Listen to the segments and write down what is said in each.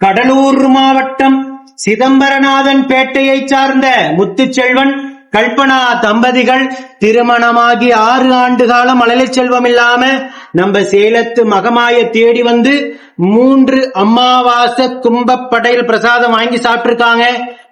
கடலூர் மாவட்டம் சிதம்பரநாதன் பேட்டையைச் சார்ந்த முத்துச்செல்வன் கல்பனா தம்பதிகள் திருமணமாகி ஆறு ஆண்டு காலம் அழலை செல்வம் இல்லாம நம்ம சேலத்து மகமாய தேடி வந்து மூன்று அமாவாசை கும்பப்படையில் பிரசாதம் வாங்கி சாப்பிட்டுருக்காங்க.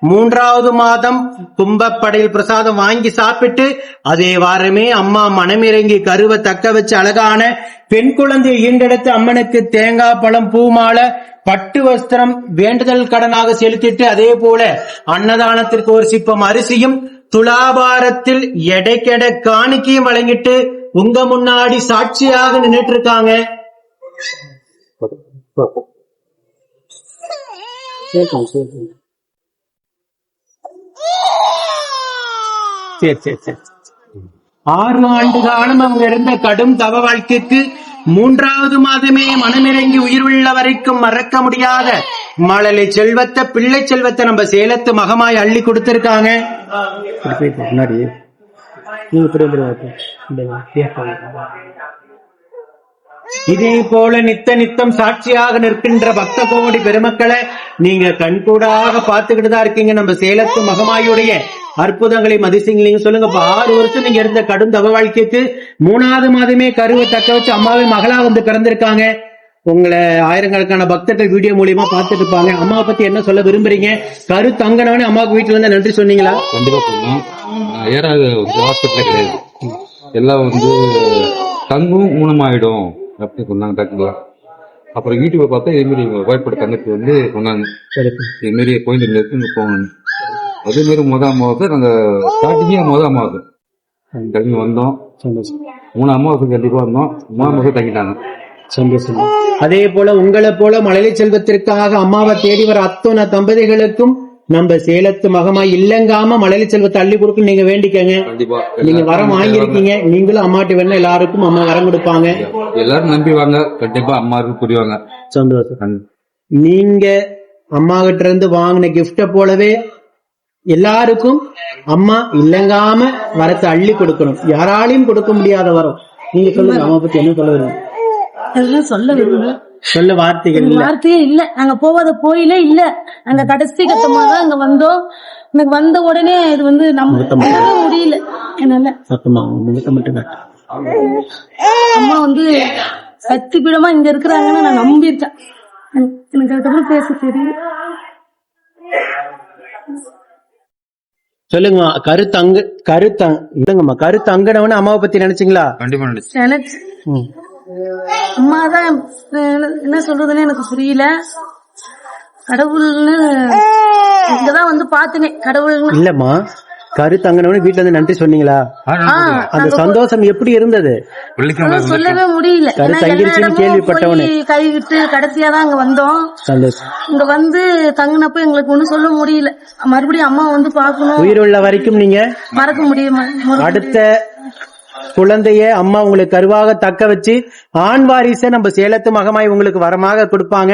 மூன்றாவது மாதம் கும்பப்படையில் பிரசாதம் வாங்கி சாப்பிட்டு அதே வாரமே அம்மா மனமிறங்கி கருவை தக்க வச்சு அழகான பெண் குழந்தையை ஈண்டெடுத்து அம்மனுக்கு தேங்காய் பழம் பூமாலை பட்டு வஸ்திரம் வேண்டுதல் கடனாக செலுத்திட்டு அதே போல அன்னதானத்திற்கு ஒரு சிப்பம் அரிசியும் துலாபாரத்தில் எடைக்கெடை காணிக்கையும் வழங்கிட்டு உங்க முன்னாடி சாட்சியாக நின்னுட்டு இருக்காங்க சரி சரி சரி. ஆறு ஆண்டு காலம் அவங்க இருந்த கடும் தவ வாழ்க்கைக்கு மூன்றாவது மாதமே மனமிறங்கி உயிர்வுள்ள வரைக்கும் மறக்க முடியாத மழலை செல்வத்தை பிள்ளை செல்வத்தை நம்ம சேலத்து மகமாய் அள்ளி கொடுத்திருக்காங்க. முன்னாடி இதே போல நித்த நித்தம் சாட்சியாக நிற்கின்ற பக்த கோடி பெருமக்களை நீங்க கண்கூடாக பார்த்துக்கிட்டு தான் இருக்கீங்க. நம்ம சேலத்து மகமாயுடைய அற்புதங்களை மதிசிங்களீங்க சொல்லுங்க. இப்ப ஆறு வருஷம் நீங்க இருந்த கடும் தவ வாழ்க்கைக்கு மூணாவது மாதமே கருவை தக்க வச்சு அம்மாவை மகளா வந்து பிறந்திருக்காங்க. உங்களை ஆயிரக்கணக்கான பக்தர்கள் வீடியோ மூலியமா பார்த்துட்டு இருப்பாங்க. அம்மாவை பத்தி என்ன சொல்ல விரும்புறீங்க? கரு தங்கனவனே அம்மாவுக்கு வீட்டுல இருந்து நன்றி சொன்னீங்களா? கண்டிப்பா சொன்னோம் ஏறாது ஹாஸ்பிட்டலே கிடையாது. எல்லாம் வந்து தங்கும் ஊனமாயிடும். அப்படின்னு சொன்னாங்க டாக்டர் அப்புறம் வீட்டுக்கு பார்த்தா இதே மாதிரி எங்க ஒய்ஃபோட தங்கச்சி வந்து சொன்னாங்க. இது மாரி கோயம்பேடுல இருக்கு இங்க போகணும் அதே மாதிரி முதல் அமாவாசை நாங்க ஸ்டார்டிங்கே முதல் அமாவாசை கிளம்பி வந்தோம். மூணு அமாவாசை கண்டிப்பா வந்தோம். மூணு அமாவாசை தங்கிட்டாங்க. சந்தோஷம் அதே போல உங்களை போல மழலை செல்வத்திற்காக அம்மாவை தேடி வர அத்தனை தம்பதிகளுக்கும் நம்ம சேலத்து மகமாய் இல்லங்காம மழலை செல்வத்தை அள்ளி கொடுக்க நீங்க வேண்டிக்கங்க. கண்டிப்பா. நீங்க வரம் வாங்கியிருக்கீங்க. நீங்களும் அம்மாட்டு வேணா எல்லாருக்கும் அம்மா வரம் கொடுப்பாங்க. எல்லாரும் நம்பி வாங்க. கண்டிப்பா அம்மாவுக்கு புரிவாங்க. சந்தோஷம். நீங்க அம்மா கிட்ட இருந்து வாங்கின கிஃப்ட போலவே எல்லாருக்கும் அம்மா இல்லங்காம வரத்தை அள்ளி கொடுக்கணும். யாராலையும் கொடுக்க முடியாத வரம். நீங்க சொல்லுங்க அம்மா பத்தி என்ன சொல்ல அதெல்லாம் சொல்ல விரும்பல. சொல்ல வார்த்தைகள் இல்ல. வார்த்தையே இல்ல. நாங்க போவாத கோயிலே இல்ல. நாங்க கடைசி கட்டமாக தான் அங்க வந்தோம். எனக்கு வந்த உடனே இது வந்து நம்ம முடியல. என்னால. சத்தமா மட்டும். அம்மா வந்து சக்தி பீடமா இங்க இருக்கிறாங்கன்னு நான் நம்பியிருக்கேன் எனக்கு- அதுக்கப்புறம் பேச தெரியல. சொல்லுங்கம்மா கருத்தங்க கருத்தங் இல்லங்கம்மா கருத்தங்கனவனு அம்மாவை பத்தி நினைச்சீங்களா? கண்டிப்பா நினைச்சு. அம்மா தான் என்ன சொல்றதுன்னு எனக்கு புரியல. கடவுள்னு இங்கதான் வந்து பாத்துனே கடவுள்னு. இல்லம்மா கருத்தங்கனவனு வீட்டுல இருந்து நன்றி சொன்னீங்களா? அந்த சந்தோஷம் எப்படி இருந்தது? சொல்லவே முடியல. கரு தங்கிருச்சுன்னு கேள்விப்பட்டவனே. போய் கைவிட்டு கடைசியா தான் அங்க வந்தோம். சந்தோஷம். இங்க வந்து தங்கினப்ப எங்களுக்கு ஒண்ணும் சொல்ல முடியல. மறுபடியும் அம்மா வந்து பாக்கணும் உயிருள்ள வரைக்கும் நீங்க மறக்க முடியுமா? அடுத்த குழந்தைய அம்மா உங்களுக்கு கருவாக தக்க வச்சு ஆண் வாரிசை நம்ம சேலத்து மகமாய் உங்களுக்கு வரமாக கொடுப்பாங்க.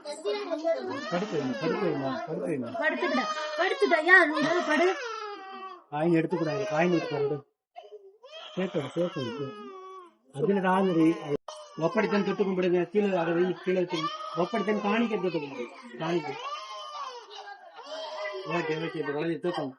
படுத்து வைங்க படுத்து வைங்க படுத்து வைங்க. படுத்துக்கிட்ட படுத்துட்டா யார் படு. காயின் எடுத்துக்கூடாது காயின் எடுத்து சேர்க்கணும் சேர்க்கணும் அதுல ராஜரி ஒப்படைத்தன் தொட்டு கும்பிடுங்க கீழே அதை கீழே வச்சு ஒப்படைத்தன் காணிக்க தொட்டு கும்பிடுங்க காணிக்க. ஓகே ஓகே இப்போ குழந்தை தூக்கம்